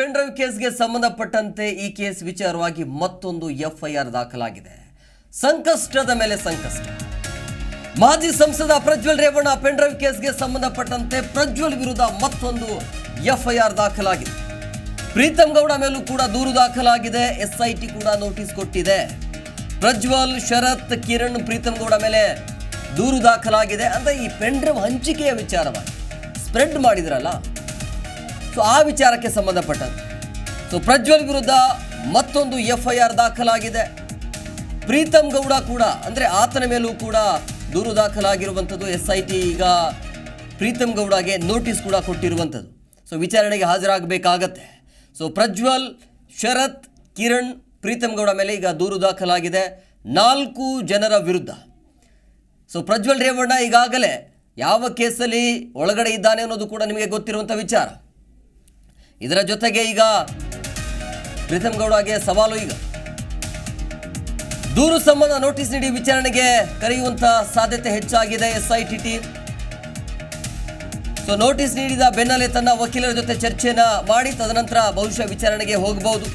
Pen drive ಕೇಸ್ಗೆ ಸಂಬಂಧಪಟ್ಟಂತೆ ಈ ಕೇಸ್ ವಿಚಾರವಾಗಿ ಮತ್ತೊಂದು ಎಫ್ಐಆರ್ ದಾಖಲಾಗಿದೆ. ಸಂಕಷ್ಟದ ಮೇಲೆ ಸಂಕಷ್ಟ. ಮಾಜಿ ಸಂಸದ ಪ್ರಜ್ವಲ್ ರೇವಣ್ಣ ಪೆನ್ ಡ್ರೈವ್ ಕೇಸ್ಗೆ ಸಂಬಂಧಪಟ್ಟಂತೆ ಪ್ರಜ್ವಲ್ ವಿರುದ್ಧ ಮತ್ತೊಂದು ಎಫ್ಐಆರ್ ದಾಖಲಾಗಿದೆ. ಪ್ರೀತಮ್ ಗೌಡ ಮೇಲೂ ಕೂಡ ದೂರು ದಾಖಲಾಗಿದೆ. ಎಸ್ಐಟಿ ಕೂಡ ನೋಟಿಸ್ ಕೊಟ್ಟಿದೆ. ಪ್ರಜ್ವಲ್, ಶರತ್, ಕಿರಣ್ ಪ್ರೀತಮ್ ಗೌಡ ಮೇಲೆ ದೂರು ದಾಖಲಾಗಿದೆ. ಅಂದ್ರೆ ಈ ಪೆನ್ ಡ್ರೈವ್ ಹಂಚಿಕೆಯ ವಿಚಾರವಾಗಿ ಸ್ಪ್ರೆಡ್ ಮಾಡಿದ್ರಲ್ಲ? ಸೊ ಆ ವಿಚಾರಕ್ಕೆ ಸಂಬಂಧಪಟ್ಟಂತೆ ಸೊ ಪ್ರಜ್ವಲ್ ವಿರುದ್ಧ ಮತ್ತೊಂದು ಎಫ್ ಐ ಆರ್ ದಾಖಲಾಗಿದೆ. ಪ್ರೀತಮ್ ಗೌಡ ಕೂಡ, ಅಂದರೆ ಆತನ ಮೇಲೂ ಕೂಡ ದೂರು ದಾಖಲಾಗಿರುವಂಥದ್ದು. ಎಸ್ ಐ ಟಿ ಈಗ ಪ್ರೀತಮ್ ಗೌಡಗೆ ನೋಟಿಸ್ ಕೂಡ ಕೊಟ್ಟಿರುವಂಥದ್ದು. ಸೊ ವಿಚಾರಣೆಗೆ ಹಾಜರಾಗಬೇಕಾಗತ್ತೆ. ಸೊ ಪ್ರಜ್ವಲ್, ಶರತ್, ಕಿರಣ್ ಪ್ರೀತಮ್ ಗೌಡ ಮೇಲೆ ಈಗ ದೂರು ದಾಖಲಾಗಿದೆ. ನಾಲ್ಕು ಜನರ ವಿರುದ್ಧ. ಸೊ ಪ್ರಜ್ವಲ್ ರೇವಣ್ಣ ಈಗಾಗಲೇ ಯಾವ ಕೇಸಲ್ಲಿ ಒಳಗಡೆ ಇದ್ದಾನೆ ಅನ್ನೋದು ಕೂಡ ನಿಮಗೆ ಗೊತ್ತಿರುವಂಥ ವಿಚಾರ. ಇದರ ಜೊತೆಗೆ ಈಗ ಪ್ರೀತಮ್ ಗೌಡಗೆ ಸವಾಲು ಈಗ. ದೂರು ಸಂಬಂಧ ನೋಟಿಸ್ ನೀಡಿ ವಿಚಾರಣೆಗೆ ಕರೆಯುವಂತಹ ಸಾಧ್ಯತೆ ಹೆಚ್ಚಾಗಿದೆ ಎಸ್ಐಟಿ ಟೀಮ್. ಸೊ ನೋಟಿಸ್ ನೀಡಿದ ಬೆನ್ನಲ್ಲೇ ತನ್ನ ವಕೀಲರ ಜೊತೆ ಚರ್ಚೆನ ಮಾಡಿ, ತದನಂತರ ಬಹುಶಃ ವಿಚಾರಣೆಗೆ ಹೋಗಬಹುದು.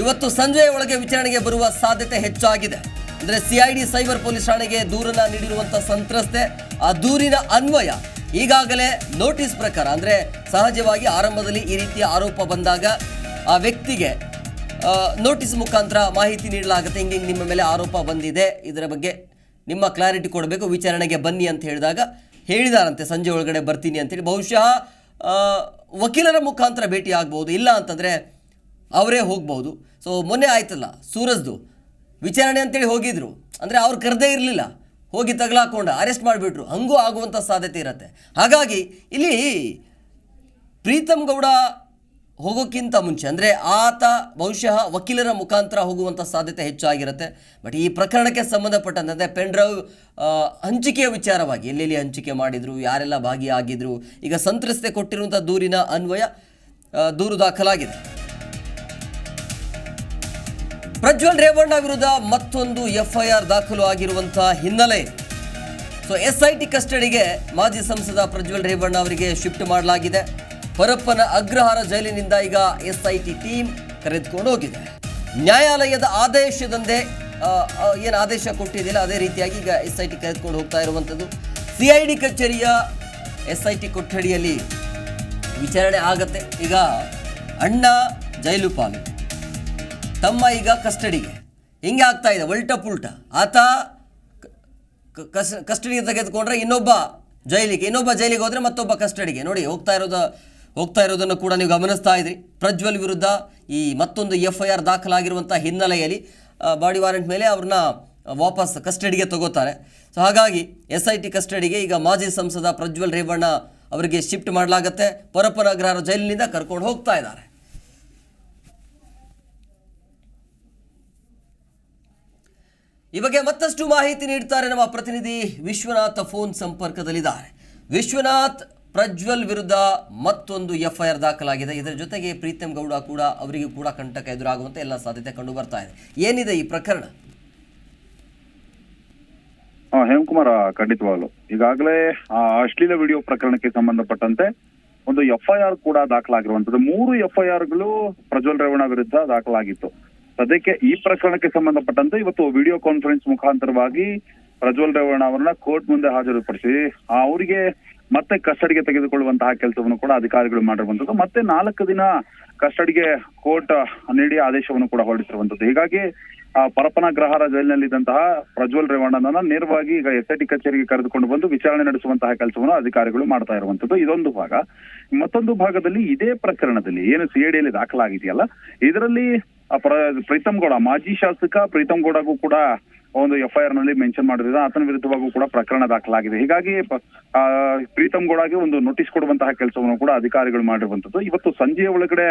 ಇವತ್ತು ಸಂಜೆಯ ಒಳಗೆ ವಿಚಾರಣೆಗೆ ಬರುವ ಸಾಧ್ಯತೆ ಹೆಚ್ಚಾಗಿದೆ. ಅಂದ್ರೆ ಸಿಐಡಿ ಸೈಬರ್ ಪೊಲೀಸ್ ಠಾಣೆಗೆ ದೂರನ್ನ ನೀಡಿರುವಂತ ಸಂತ್ರಸ್ತೆ, ಆ ದೂರಿನ ಅನ್ವಯ ಈಗಾಗಲೇ ನೋಟಿಸ್ ಪ್ರಕಾರ, ಅಂದರೆ ಸಹಜವಾಗಿ ಆರಂಭದಲ್ಲಿ ಈ ರೀತಿಯ ಆರೋಪ ಬಂದಾಗ ಆ ವ್ಯಕ್ತಿಗೆ ನೋಟಿಸ್ ಮುಖಾಂತರ ಮಾಹಿತಿ ನೀಡಲಾಗುತ್ತೆ. ಹಿಂಗೆ ನಿಮ್ಮ ಮೇಲೆ ಆರೋಪ ಬಂದಿದೆ. ಇದರ ಬಗ್ಗೆ ನಿಮ್ಮ ಕ್ಲಾರಿಟಿ ಕೊಡಬೇಕು. ವಿಚಾರಣೆಗೆ ಬನ್ನಿ ಅಂತ ಹೇಳಿದಾಗ ಹೇಳಿದಾರಂತೆ, ಸಂಜೆ ಒಳಗಡೆ ಬರ್ತೀನಿ ಅಂತೇಳಿ ಬಹುಶಃ ವಕೀಲರ ಮುಖಾಂತರ ಭೇಟಿ ಆಗ್ಬೋದು. ಇಲ್ಲ ಅಂತಂದರೆ ಅವರೇ ಹೋಗ್ಬೋದು. ಸೊ ಮೊನ್ನೆ ಆಯ್ತಲ್ಲ, ಸೂರಜ್ದು ವಿಚಾರಣೆ ಅಂತೇಳಿ ಹೋಗಿದ್ರು. ಅಂದರೆ ಅವ್ರು ಕರೆದೇ ಇರಲಿಲ್ಲ. ಹೋಗಿ ತಗಲಾಕೊಂಡ ಅರೆಸ್ಟ್ ಮಾಡಿಬಿಟ್ರು. ಹಂಗೂ ಆಗುವಂಥ ಸಾಧ್ಯತೆ ಇರುತ್ತೆ. ಹಾಗಾಗಿ ಇಲ್ಲಿ ಪ್ರೀತಮ್ ಗೌಡ ಹೋಗೋಕ್ಕಿಂತ ಮುಂಚೆ, ಅಂದರೆ ಆತ ಬಹುಶಃ ವಕೀಲರ ಮುಖಾಂತರ ಹೋಗುವಂಥ ಸಾಧ್ಯತೆ ಹೆಚ್ಚಾಗಿರುತ್ತೆ. ಬಟ್ ಈ ಪ್ರಕರಣಕ್ಕೆ ಸಂಬಂಧಪಟ್ಟಂತೆ ಪೆನ್ ಡ್ರೈವ್ ಹಂಚಿಕೆಯ ವಿಚಾರವಾಗಿ, ಎಲ್ಲೆಲ್ಲಿ ಹಂಚಿಕೆ ಮಾಡಿದರು, ಯಾರೆಲ್ಲ ಭಾಗಿಯಾಗಿದ್ರು, ಈಗ ಸಂತ್ರಸ್ತೆ ಕೊಟ್ಟಿರುವಂಥ ದೂರಿನ ಅನ್ವಯ ದೂರು ದಾಖಲಾಗಿದೆ. ಪ್ರಜ್ವಲ್ ರೇವಣ್ಣ ವಿರುದ್ಧ ಮತ್ತೊಂದು ಎಫ್ಐಆರ್ ದಾಖಲು ಆಗಿರುವಂತಹ ಹಿನ್ನೆಲೆ. ಸೊ ಎಸ್ ಐ ಟಿ ಕಸ್ಟಡಿಗೆ ಮಾಜಿ ಸಂಸದ ಪ್ರಜ್ವಲ್ ರೇವಣ್ಣ ಅವರಿಗೆ ಶಿಫ್ಟ್ ಮಾಡಲಾಗಿದೆ. ಪರಪ್ಪನ ಅಗ್ರಹಾರ ಜೈಲಿನಿಂದ ಈಗ ಎಸ್ ಐ ಟಿ ಟೀಮ್ ಕರೆದುಕೊಂಡು ಹೋಗಿದೆ. ನ್ಯಾಯಾಲಯದ ಆದೇಶದಂತೆ ಏನು ಆದೇಶ ಕೊಟ್ಟಿದ್ದಿಲ್ಲ, ಅದೇ ರೀತಿಯಾಗಿ ಈಗ ಎಸ್ ಐ ಟಿ ಕರೆದುಕೊಂಡು ಹೋಗ್ತಾ ಇರುವಂಥದ್ದು. ಸಿ ಐ ಡಿ ಕಚೇರಿಯ ಎಸ್ ಐ ಟಿ ಕೊಠಡಿಯಲ್ಲಿ ವಿಚಾರಣೆ ಆಗತ್ತೆ. ಈಗ ಅಣ್ಣ ಜೈಲು ಪಾಲು. ತಮ್ಮ ಈಗ ಕಸ್ಟಡಿಗೆ. ಹಿಂಗೆ ಆಗ್ತಾ ಇದೆ, ಉಲ್ಟ ಪುಲ್ಟ. ಆತ ಕಸ್, ಕಸ್ಟಡಿಗೆ ತೆಗೆದುಕೊಂಡ್ರೆ ಇನ್ನೊಬ್ಬ ಜೈಲಿಗೆ ಇನ್ನೊಬ್ಬ ಜೈಲಿಗೆ ಹೋದರೆ ಮತ್ತೊಬ್ಬ ಕಸ್ಟಡಿಗೆ. ನೋಡಿ, ಹೋಗ್ತಾ ಇರೋದು, ಹೋಗ್ತಾ ಇರೋದನ್ನು ಕೂಡ ನೀವು ಗಮನಿಸ್ತಾ ಇದ್ರಿ. ಪ್ರಜ್ವಲ್ ವಿರುದ್ಧ ಈ ಮತ್ತೊಂದು ಎಫ್ ಐ ಆರ್ ದಾಖಲಾಗಿರುವಂಥ ಹಿನ್ನೆಲೆಯಲ್ಲಿ ಬಾಡಿ ವಾರೆಂಟ್ ಮೇಲೆ ಅವ್ರನ್ನ ವಾಪಸ್ ಕಸ್ಟಡಿಗೆ ತಗೋತಾರೆ. ಸೊ, ಹಾಗಾಗಿ ಎಸ್ ಐ ಟಿ ಕಸ್ಟಡಿಗೆ ಈಗ ಮಾಜಿ ಸಂಸದ ಪ್ರಜ್ವಲ್ ರೇವಣ್ಣ ಅವರಿಗೆ ಶಿಫ್ಟ್ ಮಾಡಲಾಗತ್ತೆ. ಅಗ್ರಹಾರ ಜೈಲಿನಿಂದ ಕರ್ಕೊಂಡು ಹೋಗ್ತಾ ಇದ್ದಾರೆ. ಈ ಬಗ್ಗೆ ಮತ್ತಷ್ಟು ಮಾಹಿತಿ ನೀಡ್ತಾರೆ ನಮ್ಮ ಪ್ರತಿನಿಧಿ ವಿಶ್ವನಾಥ್ ಫೋನ್ ಸಂಪರ್ಕದಲ್ಲಿದ್ದಾರೆ. ವಿಶ್ವನಾಥ್ ಪ್ರಜ್ವಲ್ ವಿರುದ್ಧ ಮತ್ತೊಂದು ಎಫ್ಐಆರ್ ದಾಖಲಾಗಿದೆ. ಇದರ ಜೊತೆಗೆ ಪ್ರೀತಮ್ ಗೌಡ ಕೂಡ ಅವರಿಗೂ ಕೂಡ ಕಂಟಕ ಎದುರಾಗುವಂತೆ ಎಲ್ಲ ಸಾಧ್ಯತೆ ಕಂಡು ಬರ್ತಾ ಇದೆ. ಏನಿದೆ ಈ ಪ್ರಕರಣ? ಹೇಮಕುಮಾರ್, ಖಂಡಿತವಾಗ್ಲು. ಈಗಾಗಲೇ ಆ ಅಶ್ಲೀಲ ವಿಡಿಯೋ ಪ್ರಕರಣಕ್ಕೆ ಸಂಬಂಧಪಟ್ಟಂತೆ ಒಂದು ಎಫ್ಐಆರ್ ಕೂಡ ದಾಖಲಾಗಿರುವಂತದ್ದು ಮೂರು ಎಫ್ಐಆರ್ಗಳು ಪ್ರಜ್ವಲ್ ರೇವಣ್ಣ ವಿರುದ್ಧ ದಾಖಲಾಗಿತ್ತು. ಸದ್ಯಕ್ಕೆ ಈ ಪ್ರಕರಣಕ್ಕೆ ಸಂಬಂಧಪಟ್ಟಂತೆ ಇವತ್ತು ವಿಡಿಯೋ ಕಾನ್ಫರೆನ್ಸ್ ಮುಖಾಂತರವಾಗಿ ಪ್ರಜ್ವಲ್ ರೇವಣ್ಣ ಅವರನ್ನ ಕೋರ್ಟ್ ಮುಂದೆ ಹಾಜರುಪಡಿಸಿ ಅವರಿಗೆ ಮತ್ತೆ ಕಸ್ಟಡಿಗೆ ತೆಗೆದುಕೊಳ್ಳುವಂತಹ ಕೆಲಸವನ್ನು ಕೂಡ ಅಧಿಕಾರಿಗಳು ಮಾಡಿರುವಂತದ್ದು ಮತ್ತೆ ನಾಲ್ಕು ದಿನ ಕಸ್ಟಡಿಗೆ ಕೋರ್ಟ್ ನೀಡಿ ಆದೇಶವನ್ನು ಕೂಡ ಹೊರಡಿಸಿರುವಂತದ್ದು ಹೀಗಾಗಿ, ಆ ಪರಪನ ಗ್ರಹಾರ ಜೈಲಿನಲ್ಲಿದ್ದಂತಹ ಪ್ರಜ್ವಲ್ ರೇವಣ್ಣನನ್ನ ನೇರವಾಗಿ ಈಗ ಎಸ್ ಕಚೇರಿಗೆ ಕರೆದುಕೊಂಡು ಬಂದು ವಿಚಾರಣೆ ನಡೆಸುವಂತಹ ಕೆಲಸವನ್ನು ಅಧಿಕಾರಿಗಳು ಮಾಡ್ತಾ ಇರುವಂತದ್ದು ಇದೊಂದು ಭಾಗ. ಮತ್ತೊಂದು ಭಾಗದಲ್ಲಿ ಇದೇ ಪ್ರಕರಣದಲ್ಲಿ ಏನು ಸಿಐಡಿಯಲ್ಲಿ ದಾಖಲಾಗಿದೆಯಲ್ಲ, ಇದರಲ್ಲಿ ಪ್ರೀತಮ್ ಗೌಡ, ಮಾಜಿ ಶಾಸಕ ಪ್ರೀತಮ್ ಗೌಡಗೂ ಕೂಡ ಒಂದು ಎಫ್ಐಆರ್ನಲ್ಲಿ ಮೆನ್ಷನ್ ಮಾಡಿದ್ರೆ ಆತನ ವಿರುದ್ಧವಾಗೂ ಕೂಡ ಪ್ರಕರಣ ದಾಖಲಾಗಿದೆ. ಹೀಗಾಗಿ ಪ್ರೀತಮ್ ಗೌಡಗೆ ಒಂದು ನೋಟಿಸ್ ಕೊಡುವಂತಹ ಕೆಲಸವನ್ನು ಕೂಡ ಅಧಿಕಾರಿಗಳು ಮಾಡಿರುವಂತದ್ದು ಇವತ್ತು ಸಂಜೆಯ ಒಳಗಡೆ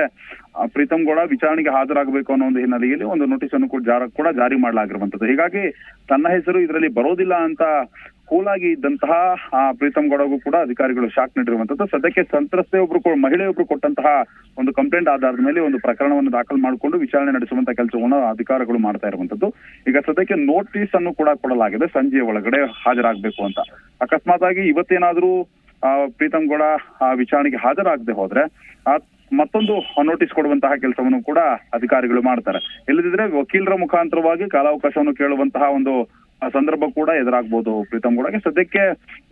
ಪ್ರೀತಮ್ ಗೌಡ ವಿಚಾರಣೆಗೆ ಹಾಜರಾಗಬೇಕು ಅನ್ನೋ ಒಂದು ಹಿನ್ನೆಲೆಯಲ್ಲಿ ಒಂದು ನೋಟಿಸ್ ಅನ್ನು ಕೂಡ ಜಾರಿ ಮಾಡಲಾಗಿರುವಂತದ್ದು ಹೀಗಾಗಿ ತನ್ನ ಹೆಸರು ಇದರಲ್ಲಿ ಬರೋದಿಲ್ಲ ಅಂತ ಕೂಲಾಗಿ ಇದ್ದಂತಹ ಆ, ಪ್ರೀತಮ್ ಗೌಡಗೂ ಕೂಡ ಅಧಿಕಾರಿಗಳು ಶಾಕ್ ನೀಡಿರುವಂತದ್ದು ಸದ್ಯಕ್ಕೆ ಸಂತ್ರಸ್ತೆ ಒಬ್ರು ಮಹಿಳೆಯೊಬ್ರು ಕೊಟ್ಟಂತಹ ಒಂದು ಕಂಪ್ಲೇಂಟ್ ಆಧಾರದ ಮೇಲೆ ಒಂದು ಪ್ರಕರಣವನ್ನು ದಾಖಲು ಮಾಡಿಕೊಂಡು ವಿಚಾರಣೆ ನಡೆಸುವಂತ ಕೆಲಸವನ್ನು ಅಧಿಕಾರಿಗಳು ಮಾಡ್ತಾ ಇರುವಂತದ್ದು ಈಗ ಸದ್ಯಕ್ಕೆ ನೋಟಿಸ್ ಅನ್ನು ಕೂಡ ಕೊಡಲಾಗಿದೆ. ಸಂಜೆಯ ಒಳಗಡೆ ಹಾಜರಾಗಬೇಕು ಅಂತ. ಅಕಸ್ಮಾತ್ ಆಗಿ ಇವತ್ತೇನಾದ್ರೂ ಆ, ಪ್ರೀತಮ್ ಗೌಡ ಆ ವಿಚಾರಣೆಗೆ ಹಾಜರಾಗದೆ ಹೋದ್ರೆ ಆ ಮತ್ತೊಂದು ನೋಟಿಸ್ ಕೊಡುವಂತಹ ಕೆಲಸವನ್ನು ಕೂಡ ಅಧಿಕಾರಿಗಳು ಮಾಡ್ತಾರೆ. ಇಲ್ಲದಿದ್ರೆ ವಕೀಲರ ಮುಖಾಂತರವಾಗಿ ಕಾಲಾವಕಾಶವನ್ನು ಕೇಳುವಂತಹ ಒಂದು ಸಂದರ್ಭ ಕೂಡ ಎದುರಾಗ್ಬೋದು. ಪ್ರೀತಮ್ ಗೌಡಗೆ ಸದ್ಯಕ್ಕೆ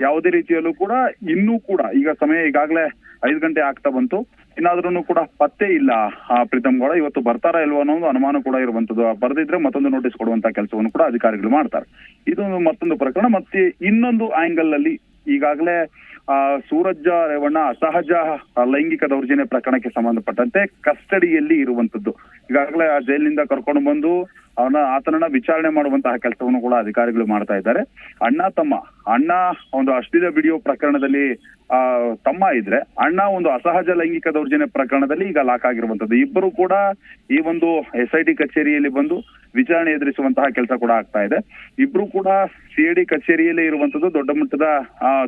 ಯಾವುದೇ ರೀತಿಯಲ್ಲೂ ಕೂಡ ಇನ್ನೂ ಕೂಡ ಈಗ ಸಮಯ ಈಗಾಗಲೇ ಐದು ಗಂಟೆ ಆಗ್ತಾ ಬಂತು. ಇನ್ನಾದ್ರೂ ಕೂಡ ಪತ್ತೆ ಇಲ್ಲ, ಆ ಪ್ರೀತಮ್ ಗೌಡ ಇವತ್ತು ಬರ್ತಾರಾ ಇಲ್ವೋ ಅನ್ನೋ ಒಂದು ಅನುಮಾನ ಕೂಡ ಇರುವಂತದ್ದು. ಬರೆದಿದ್ರೆ ಮತ್ತೊಂದು ನೋಟಿಸ್ ಕೊಡುವಂತ ಕೆಲಸವನ್ನು ಕೂಡ ಅಧಿಕಾರಿಗಳು ಮಾಡ್ತಾರೆ. ಇದು ಮತ್ತೊಂದು ಪ್ರಕರಣ. ಮತ್ತೆ ಇನ್ನೊಂದು ಆಂಗಲ್ ಅಲ್ಲಿ ಈಗಾಗಲೇ, ಆ ಸೂರಜ್ಜ ರೇವಣ್ಣ ಅಸಹಜ ಲೈಂಗಿಕ ದೌರ್ಜನ್ಯ ಪ್ರಕರಣಕ್ಕೆ ಸಂಬಂಧಪಟ್ಟಂತೆ ಕಸ್ಟಡಿಯಲ್ಲಿ ಇರುವಂತದ್ದು. ಈಗಾಗಲೇ ಆ ಜೈಲಿನಿಂದ ಕರ್ಕೊಂಡು ಬಂದು ಅವನ ಆತನನ್ನ ವಿಚಾರಣೆ ಮಾಡುವಂತಹ ಕೆಲಸವನ್ನು ಕೂಡ ಅಧಿಕಾರಿಗಳು ಮಾಡ್ತಾ ಇದ್ದಾರೆ. ಅಣ್ಣ ತಮ್ಮ, ಅಣ್ಣ ಒಂದು ಅಶ್ಲೀಲ ವಿಡಿಯೋ ಪ್ರಕರಣದಲ್ಲಿ ತಮ್ಮ ಇದ್ರೆ ಅಣ್ಣ ಒಂದು ಅಸಹಜ ಲೈಂಗಿಕ ದೌರ್ಜನ್ಯ ಪ್ರಕರಣದಲ್ಲಿ ಈಗ ಲಾಕ್ ಆಗಿರುವಂತದ್ದು ಇಬ್ಬರು ಕೂಡ ಈ ಒಂದು ಎಸ್ ಐ ಟಿ ಕಚೇರಿಯಲ್ಲಿ ಬಂದು ವಿಚಾರಣೆ ಎದುರಿಸುವಂತಹ ಕೆಲಸ ಕೂಡ ಆಗ್ತಾ ಇದೆ. ಇಬ್ರು ಕೂಡ ಸಿಐಡಿ ಕಚೇರಿಯಲ್ಲೇ ಇರುವಂತದ್ದು ದೊಡ್ಡ ಮಟ್ಟದ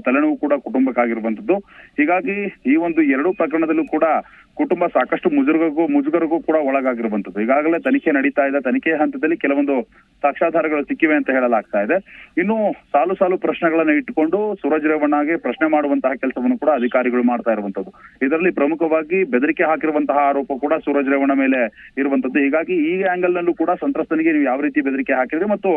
ತಲೆನೋವು ಕೂಡ ಕುಟುಂಬಕ್ಕಾಗಿರುವಂತದ್ದು ಹೀಗಾಗಿ ಈ ಒಂದು ಎರಡು ಪ್ರಕರಣದಲ್ಲೂ ಕೂಡ ಕುಟುಂಬ ಸಾಕಷ್ಟು ಮುಜುಗರಿಗೂ ಮುಜುಗರಿಗೂ ಕೂಡ ಒಳಗಾಗಿರುವಂತದ್ದು ಈಗಾಗಲೇ ತನಿಖೆ ನಡೀತಾ ಇದೆ. ತನಿಖೆ ಹಂತದಲ್ಲಿ ಕೆಲವೊಂದು ಸಾಕ್ಷಾಧಾರಗಳು ಸಿಕ್ಕಿವೆ ಅಂತ ಹೇಳಲಾಗ್ತಾ ಇದೆ. ಇನ್ನು ಸಾಲು ಸಾಲು ಪ್ರಶ್ನೆಗಳನ್ನ ಇಟ್ಟುಕೊಂಡು ಸೂರಜ್ ರೇವಣ್ಣಗೆ ಪ್ರಶ್ನೆ ಮಾಡುವಂತಹ ಕೆಲಸವನ್ನು ಕೂಡ ಅಧಿಕಾರಿಗಳು ಮಾಡ್ತಾ ಇರುವಂತದ್ದು. ಇದರಲ್ಲಿ ಪ್ರಮುಖವಾಗಿ ಬೆದರಿಕೆ ಹಾಕಿರುವಂತಹ ಆರೋಪ ಕೂಡ ಸೂರಜ್ ರೇವಣ್ಣ ಮೇಲೆ ಇರುವಂತದ್ದು. ಹೀಗಾಗಿ ಈ ಆಂಗಲ್ ನಲ್ಲೂ ಕೂಡ ಸಂತ್ರಸ್ತನಿಗೆ ನೀವು ಯಾವ ರೀತಿ ಬೆದರಿಕೆ ಹಾಕಿದ್ರಿ ಮತ್ತು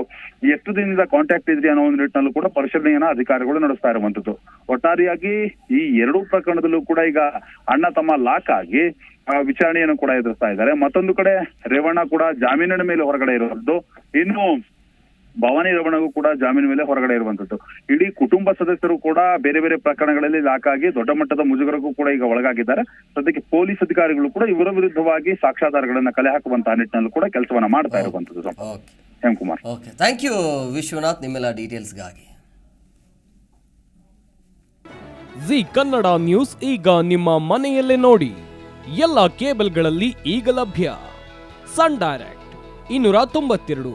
ಎಷ್ಟು ದಿನದಿಂದ ಕಾಂಟ್ಯಾಕ್ಟ್ ಇದ್ರಿ ಅನ್ನೋ ಒಂದು ನಿಟ್ಟಿನಲ್ಲೂ ಕೂಡ ಪರಿಶೀಲನೆಯನ್ನ ಅಧಿಕಾರಿಗಳು ನಡೆಸ್ತಾ ಇರುವಂತದ್ದು. ಒಟ್ಟಾರೆಯಾಗಿ ಈ ಎರಡು ಪ್ರಕರಣದಲ್ಲೂ ಕೂಡ ಈಗ ಅಣ್ಣ ತಮ್ಮ ಲಾಕ್ ಆಗಿ ವಿಚಾರಣೆಯನ್ನು ಕೂಡ ಎದುರಿಸ್ತಾ ಇದ್ದಾರೆ. ಮತ್ತೊಂದು ಕಡೆ ರೇವಣ್ಣ ಕೂಡ ಜಾಮೀನಿನ ಮೇಲೆ ಹೊರಗಡೆ ಇರುವಂತದ್ದು. ಇನ್ನು ಭವಾನಿ ರಮಣಗೂ ಕೂಡ ಜಾಮೀನು ಮೇಲೆ ಹೊರಗಡೆ ಇರುವಂತದ್ದು. ಇಡೀ ಕುಟುಂಬ ಸದಸ್ಯರು ಕೂಡ ಬೇರೆ ಬೇರೆ ಪ್ರಕರಣಗಳಲ್ಲಿ ಲಾಕಾಗಿ ಆಗಿ ದೊಡ್ಡ ಮಟ್ಟದ ಮುಜುಗರಕ್ಕೂ ಕೂಡ ಈಗ ಒಳಗಾಗಿದ್ದಾರೆ. ಸದ್ಯಕ್ಕೆ ಪೊಲೀಸ್ ಅಧಿಕಾರಿಗಳು ಕೂಡ ಇವರ ವಿರುದ್ಧವಾಗಿ ಸಾಕ್ಷ್ಯಾಧಾರಗಳನ್ನ ಕಲೆ ಹಾಕುವಂತಹ ನಿಟ್ಟಿನಲ್ಲಿ ಕೂಡ ಕೆಲಸವನ್ನ ಮಾಡ್ತಾ ಇರುವಂತದ್ದು okay Hemakumar okay thank you Vishwanath. ನಿಮ್ಮೆಲ್ಲ ಡೀಟೇಲ್ಸ್ಗಾಗಿ ಜಿ ಕನ್ನಡ ನ್ಯೂಸ್ ಈಗ ನಿಮ್ಮ ಮನೆಯಲ್ಲೇ ನೋಡಿ. ಎಲ್ಲ ಕೇಬಲ್ಗಳಲ್ಲಿ ಈಗ ಲಭ್ಯ. ಸನ್ ಡೈರೆಕ್ಟ್ ಇನ್ನೂರ ತೊಂಬತ್ತೆರಡು.